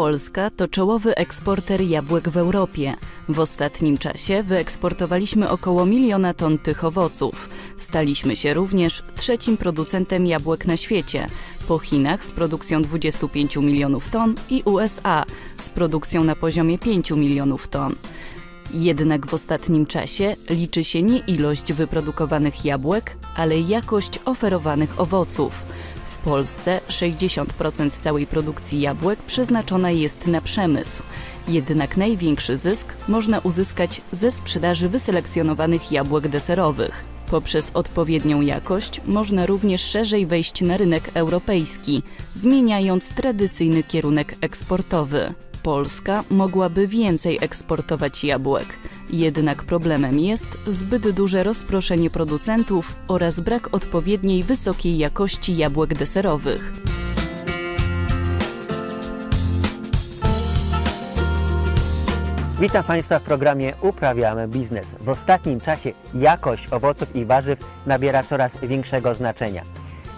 Polska to czołowy eksporter jabłek w Europie. W ostatnim czasie wyeksportowaliśmy około miliona ton tych owoców. Staliśmy się również trzecim producentem jabłek na świecie, po Chinach z produkcją 25 milionów ton i USA z produkcją na poziomie 5 milionów ton. Jednak w ostatnim czasie liczy się nie ilość wyprodukowanych jabłek, ale jakość oferowanych owoców. Polsce 60% całej produkcji jabłek przeznaczona jest na przemysł. Jednak największy zysk można uzyskać ze sprzedaży wyselekcjonowanych jabłek deserowych. Poprzez odpowiednią jakość można również szerzej wejść na rynek europejski, zmieniając tradycyjny kierunek eksportowy. Polska mogłaby więcej eksportować jabłek. Jednak problemem jest zbyt duże rozproszenie producentów oraz brak odpowiedniej wysokiej jakości jabłek deserowych. Witam Państwa w programie Uprawiamy Biznes. W ostatnim czasie jakość owoców i warzyw nabiera coraz większego znaczenia.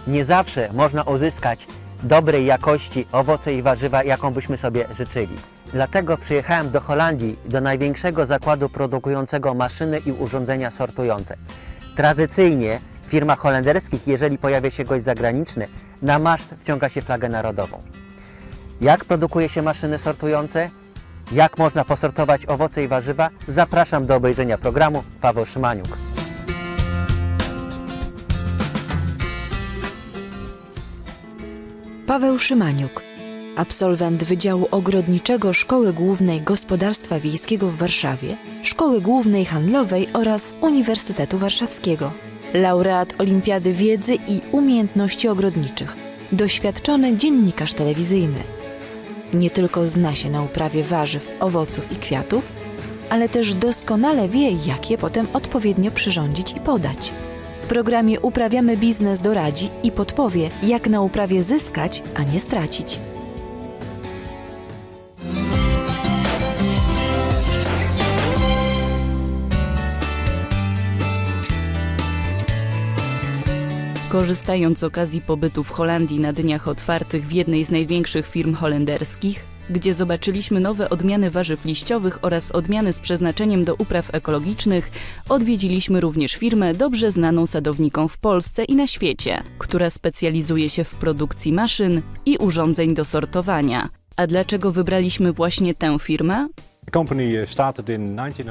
Nie zawsze można uzyskać dobrej jakości owoce i warzywa, jaką byśmy sobie życzyli. Dlatego przyjechałem do Holandii, do największego zakładu produkującego maszyny i urządzenia sortujące. Tradycyjnie w firmach holenderskich, jeżeli pojawia się gość zagraniczny, na maszt wciąga się flagę narodową. Jak produkuje się maszyny sortujące? Jak można posortować owoce i warzywa? Zapraszam do obejrzenia programu Paweł Szymaniuk. Paweł Szymaniuk, absolwent Wydziału Ogrodniczego Szkoły Głównej Gospodarstwa Wiejskiego w Warszawie, Szkoły Głównej Handlowej oraz Uniwersytetu Warszawskiego. Laureat Olimpiady Wiedzy i Umiejętności Ogrodniczych. Doświadczony dziennikarz telewizyjny. Nie tylko zna się na uprawie warzyw, owoców i kwiatów, ale też doskonale wie, jak je potem odpowiednio przyrządzić i podać. W programie Uprawiamy Biznes doradzi i podpowie, jak na uprawie zyskać, a nie stracić. Korzystając z okazji pobytu w Holandii na dniach otwartych w jednej z największych firm holenderskich, gdzie zobaczyliśmy nowe odmiany warzyw liściowych oraz odmiany z przeznaczeniem do upraw ekologicznych, odwiedziliśmy również firmę dobrze znaną sadownikom w Polsce i na świecie, która specjalizuje się w produkcji maszyn i urządzeń do sortowania. A dlaczego wybraliśmy właśnie tę firmę?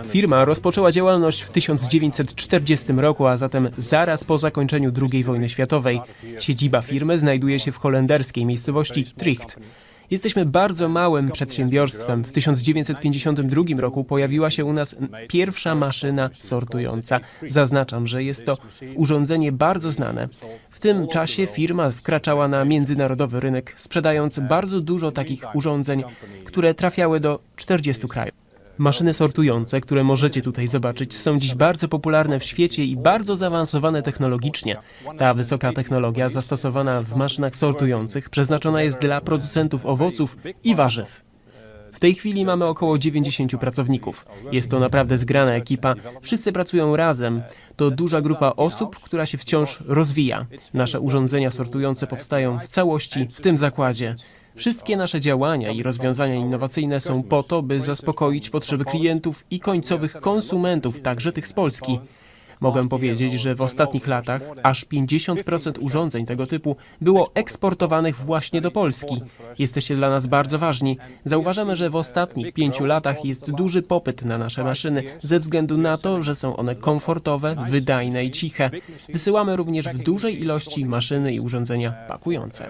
Firma rozpoczęła działalność w 1940 roku, a zatem zaraz po zakończeniu II wojny światowej. Siedziba firmy znajduje się w holenderskiej miejscowości Tricht. Jesteśmy bardzo małym przedsiębiorstwem. W 1952 roku pojawiła się u nas pierwsza maszyna sortująca. Zaznaczam, że jest to urządzenie bardzo znane. W tym czasie firma wkraczała na międzynarodowy rynek, sprzedając bardzo dużo takich urządzeń, które trafiały do 40 krajów. Maszyny sortujące, które możecie tutaj zobaczyć, są dziś bardzo popularne w świecie i bardzo zaawansowane technologicznie. Ta wysoka technologia zastosowana w maszynach sortujących przeznaczona jest dla producentów owoców i warzyw. W tej chwili mamy około 90 pracowników. Jest to naprawdę zgrana ekipa. Wszyscy pracują razem. To duża grupa osób, która się wciąż rozwija. Nasze urządzenia sortujące powstają w całości w tym zakładzie. Wszystkie nasze działania i rozwiązania innowacyjne są po to, by zaspokoić potrzeby klientów i końcowych konsumentów, także tych z Polski. Mogę powiedzieć, że w ostatnich latach aż 50% urządzeń tego typu było eksportowanych właśnie do Polski. Jesteście dla nas bardzo ważni. Zauważamy, że w ostatnich pięciu latach jest duży popyt na nasze maszyny ze względu na to, że są one komfortowe, wydajne i ciche. Wysyłamy również w dużej ilości maszyny i urządzenia pakujące.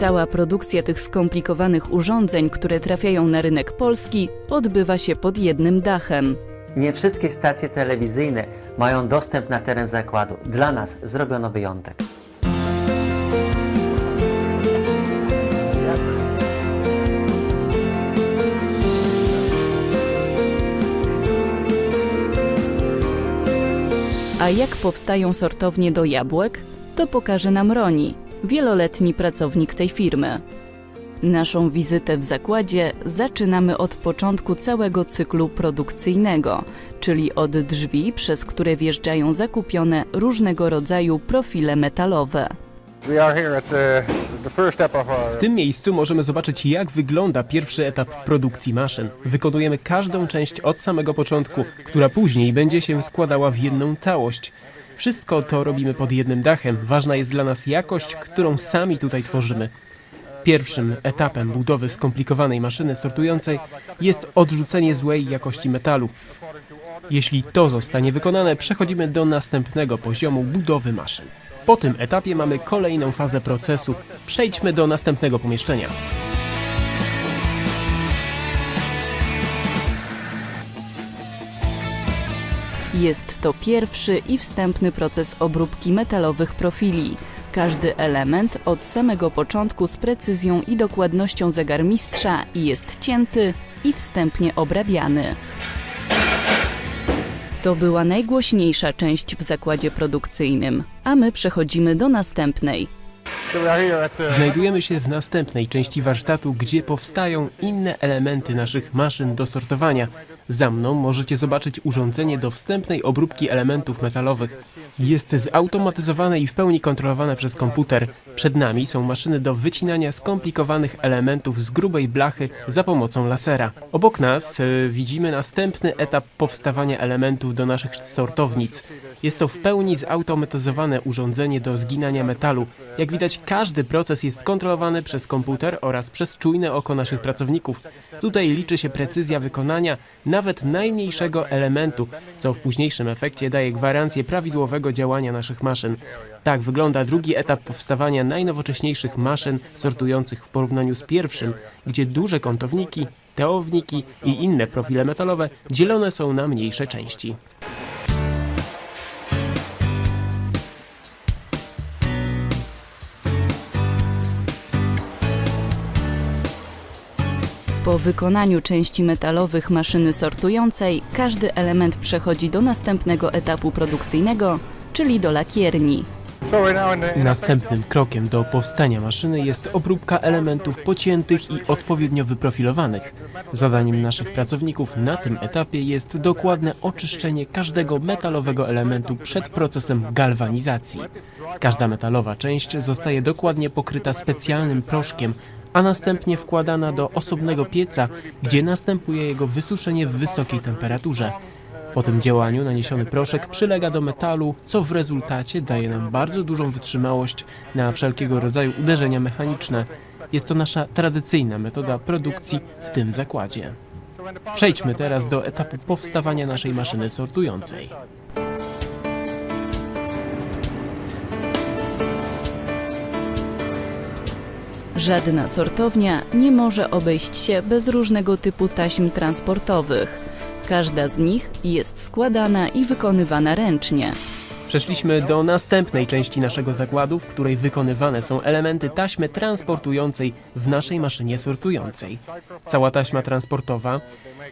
Cała produkcja tych skomplikowanych urządzeń, które trafiają na rynek polski, odbywa się pod jednym dachem. Nie wszystkie stacje telewizyjne mają dostęp na teren zakładu. Dla nas zrobiono wyjątek. A jak powstają sortownie do jabłek, to pokaże nam Roni, wieloletni pracownik tej firmy. Naszą wizytę w zakładzie zaczynamy od początku całego cyklu produkcyjnego, czyli od drzwi, przez które wjeżdżają zakupione różnego rodzaju profile metalowe. W tym miejscu możemy zobaczyć, jak wygląda pierwszy etap produkcji maszyn. Wykonujemy każdą część od samego początku, która później będzie się składała w jedną całość. Wszystko to robimy pod jednym dachem. Ważna jest dla nas jakość, którą sami tutaj tworzymy. Pierwszym etapem budowy skomplikowanej maszyny sortującej jest odrzucenie złej jakości metalu. Jeśli to zostanie wykonane, przechodzimy do następnego poziomu budowy maszyn. Po tym etapie mamy kolejną fazę procesu. Przejdźmy do następnego pomieszczenia. Jest to pierwszy i wstępny proces obróbki metalowych profili. Każdy element od samego początku z precyzją i dokładnością zegarmistrza jest cięty i wstępnie obrabiany. To była najgłośniejsza część w zakładzie produkcyjnym, a my przechodzimy do następnej. Znajdujemy się w następnej części warsztatu, gdzie powstają inne elementy naszych maszyn do sortowania. Za mną możecie zobaczyć urządzenie do wstępnej obróbki elementów metalowych. Jest zautomatyzowane i w pełni kontrolowane przez komputer. Przed nami są maszyny do wycinania skomplikowanych elementów z grubej blachy za pomocą lasera. Obok nas e, widzimy następny etap powstawania elementów do naszych sortownic. Jest to w pełni zautomatyzowane urządzenie do zginania metalu. Jak widać, każdy proces jest kontrolowany przez komputer oraz przez czujne oko naszych pracowników. Tutaj liczy się precyzja wykonania nawet najmniejszego elementu, co w późniejszym efekcie daje gwarancję prawidłowego działania naszych maszyn. Tak wygląda drugi etap powstawania najnowocześniejszych maszyn sortujących w porównaniu z pierwszym, gdzie duże kątowniki, teowniki i inne profile metalowe dzielone są na mniejsze części. Po wykonaniu części metalowych maszyny sortującej, każdy element przechodzi do następnego etapu produkcyjnego, czyli do lakierni. Następnym krokiem do powstania maszyny jest obróbka elementów pociętych i odpowiednio wyprofilowanych. Zadaniem naszych pracowników na tym etapie jest dokładne oczyszczenie każdego metalowego elementu przed procesem galwanizacji. Każda metalowa część zostaje dokładnie pokryta specjalnym proszkiem, a następnie wkładana do osobnego pieca, gdzie następuje jego wysuszenie w wysokiej temperaturze. Po tym działaniu naniesiony proszek przylega do metalu, co w rezultacie daje nam bardzo dużą wytrzymałość na wszelkiego rodzaju uderzenia mechaniczne. Jest to nasza tradycyjna metoda produkcji w tym zakładzie. Przejdźmy teraz do etapu powstawania naszej maszyny sortującej. Żadna sortownia nie może obejść się bez różnego typu taśm transportowych. Każda z nich jest składana i wykonywana ręcznie. Przeszliśmy do następnej części naszego zakładu, w której wykonywane są elementy taśmy transportującej w naszej maszynie sortującej. Cała taśma transportowa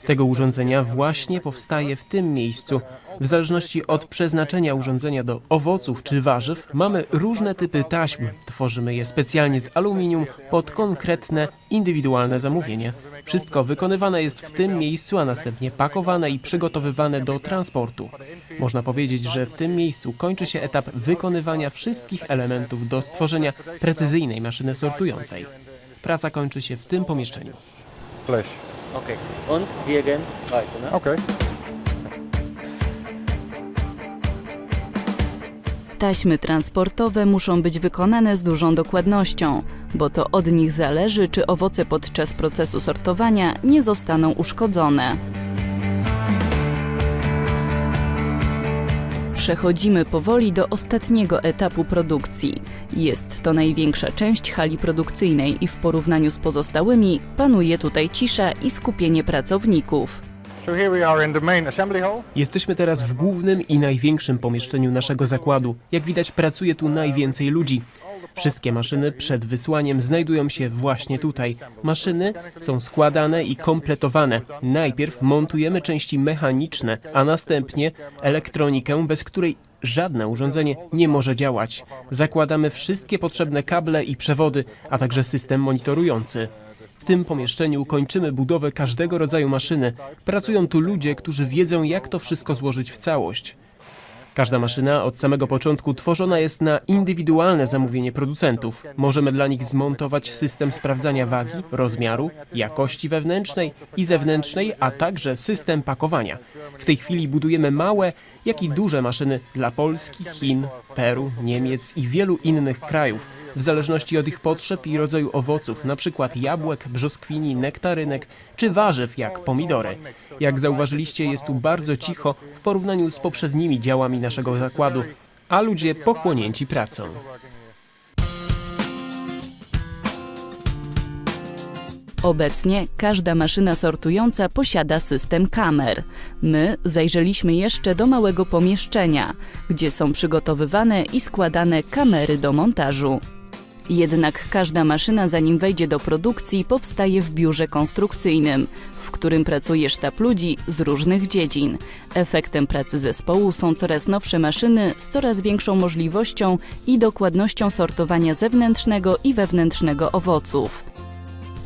tego urządzenia właśnie powstaje w tym miejscu. W zależności od przeznaczenia urządzenia do owoców czy warzyw mamy różne typy taśm. Tworzymy je specjalnie z aluminium pod konkretne, indywidualne zamówienie. Wszystko wykonywane jest w tym miejscu, a następnie pakowane i przygotowywane do transportu. Można powiedzieć, że w tym miejscu kończy się etap wykonywania wszystkich elementów do stworzenia precyzyjnej maszyny sortującej. Praca kończy się w tym pomieszczeniu. place. Okay. Und wir gehen weiter. Ne? Okay. Taśmy transportowe muszą być wykonane z dużą dokładnością, bo to od nich zależy, czy owoce podczas procesu sortowania nie zostaną uszkodzone. Przechodzimy powoli do ostatniego etapu produkcji. Jest to największa część hali produkcyjnej i w porównaniu z pozostałymi panuje tutaj cisza i skupienie pracowników. Jesteśmy teraz w głównym i największym pomieszczeniu naszego zakładu. Jak widać, pracuje tu najwięcej ludzi. Wszystkie maszyny przed wysłaniem znajdują się właśnie tutaj. Maszyny są składane i kompletowane. Najpierw montujemy części mechaniczne, a następnie elektronikę, bez której żadne urządzenie nie może działać. Zakładamy wszystkie potrzebne kable i przewody, a także system monitorujący. W tym pomieszczeniu kończymy budowę każdego rodzaju maszyny. Pracują tu ludzie, którzy wiedzą, jak to wszystko złożyć w całość. Każda maszyna od samego początku tworzona jest na indywidualne zamówienie producentów. Możemy dla nich zmontować system sprawdzania wagi, rozmiaru, jakości wewnętrznej i zewnętrznej, a także system pakowania. W tej chwili budujemy małe, jak i duże maszyny dla Polski, Chin, Peru, Niemiec i wielu innych krajów, w zależności od ich potrzeb i rodzaju owoców, np. jabłek, brzoskwini, nektarynek czy warzyw jak pomidory. Jak zauważyliście, jest tu bardzo cicho w porównaniu z poprzednimi działami naszego zakładu, a ludzie pochłonięci pracą. Obecnie każda maszyna sortująca posiada system kamer. My zajrzeliśmy jeszcze do małego pomieszczenia, gdzie są przygotowywane i składane kamery do montażu. Jednak każda maszyna, zanim wejdzie do produkcji, powstaje w biurze konstrukcyjnym, w którym pracuje sztab ludzi z różnych dziedzin. Efektem pracy zespołu są coraz nowsze maszyny z coraz większą możliwością i dokładnością sortowania zewnętrznego i wewnętrznego owoców.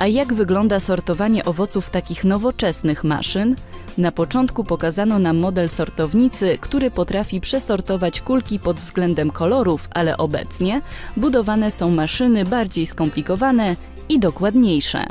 A jak wygląda sortowanie owoców takich nowoczesnych maszyn? Na początku pokazano nam model sortownicy, który potrafi przesortować kulki pod względem kolorów, ale obecnie budowane są maszyny bardziej skomplikowane i dokładniejsze.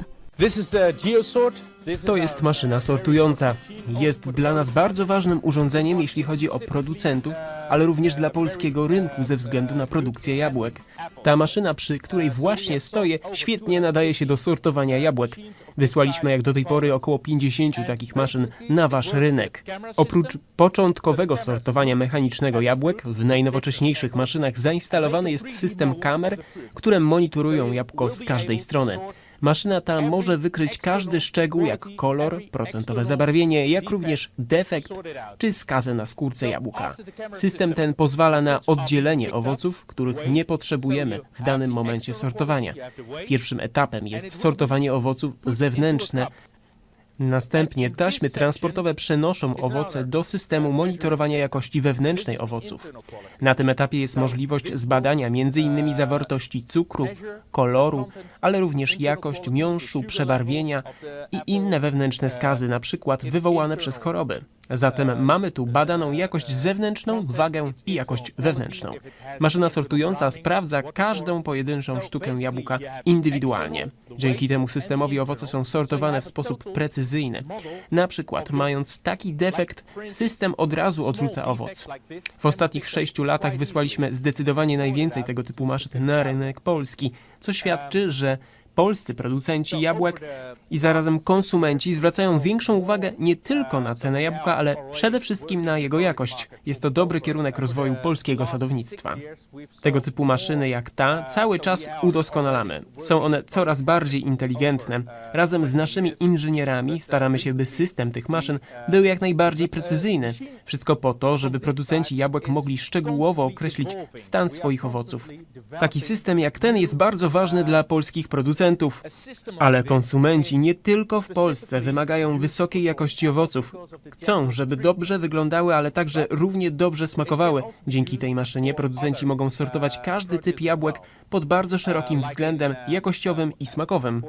To jest maszyna sortująca. Jest dla nas bardzo ważnym urządzeniem, jeśli chodzi o producentów, ale również dla polskiego rynku ze względu na produkcję jabłek. Ta maszyna, przy której właśnie stoję, świetnie nadaje się do sortowania jabłek. Wysłaliśmy jak do tej pory około 50 takich maszyn na wasz rynek. Oprócz początkowego sortowania mechanicznego jabłek, w najnowocześniejszych maszynach zainstalowany jest system kamer, które monitorują jabłko z każdej strony. Maszyna ta może wykryć każdy szczegół, jak kolor, procentowe zabarwienie, jak również defekt czy skazę na skórce jabłka. System ten pozwala na oddzielenie owoców, których nie potrzebujemy w danym momencie sortowania. Pierwszym etapem jest sortowanie owoców zewnętrzne, Następnie taśmy transportowe przenoszą owoce do systemu monitorowania jakości wewnętrznej owoców. Na tym etapie jest możliwość zbadania m.in. zawartości cukru, koloru, ale również jakość miąższu, przebarwienia i inne wewnętrzne skazy, np. wywołane przez choroby. Zatem mamy tu badaną jakość zewnętrzną, wagę i jakość wewnętrzną. Maszyna sortująca sprawdza każdą pojedynczą sztukę jabłka indywidualnie. Dzięki temu systemowi owoce są sortowane w sposób precyzyjny. Na przykład, mając taki defekt, system od razu odrzuca owoc. W ostatnich sześciu latach wysłaliśmy zdecydowanie najwięcej tego typu maszyn na rynek polski, co świadczy, że Polscy producenci jabłek i zarazem konsumenci zwracają większą uwagę nie tylko na cenę jabłka, ale przede wszystkim na jego jakość. Jest to dobry kierunek rozwoju polskiego sadownictwa. Tego typu maszyny jak ta cały czas udoskonalamy. Są one coraz bardziej inteligentne. Razem z naszymi inżynierami staramy się, by system tych maszyn był jak najbardziej precyzyjny. Wszystko po to, żeby producenci jabłek mogli szczegółowo określić stan swoich owoców. Taki system jak ten jest bardzo ważny dla polskich producentów producentów. Ale konsumenci nie tylko w Polsce wymagają wysokiej jakości owoców. Chcą, żeby dobrze wyglądały, ale także równie dobrze smakowały. Dzięki tej maszynie producenci mogą sortować każdy typ jabłek pod bardzo szerokim względem jakościowym i smakowym.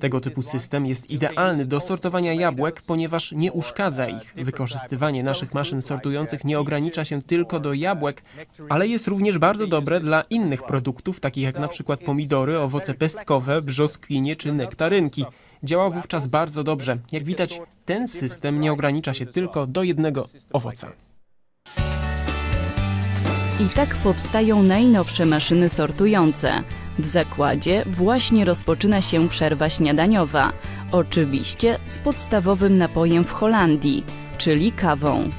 Tego typu system jest idealny do sortowania jabłek, ponieważ nie uszkadza ich. Wykorzystywanie naszych maszyn sortujących nie ogranicza się tylko do jabłek, ale jest również bardzo dobre dla innych produktów, takich jak na przykład pomidory, owoce brzoskwinie czy nektarynki. Działa wówczas bardzo dobrze. Jak widać, ten system nie ogranicza się tylko do jednego owoca. I tak powstają najnowsze maszyny sortujące. W zakładzie właśnie rozpoczyna się przerwa śniadaniowa. Oczywiście z podstawowym napojem w Holandii, czyli kawą.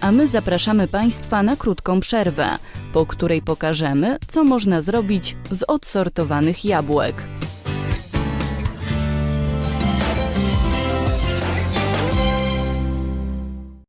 A my zapraszamy Państwa na krótką przerwę, po której pokażemy, co można zrobić z odsortowanych jabłek.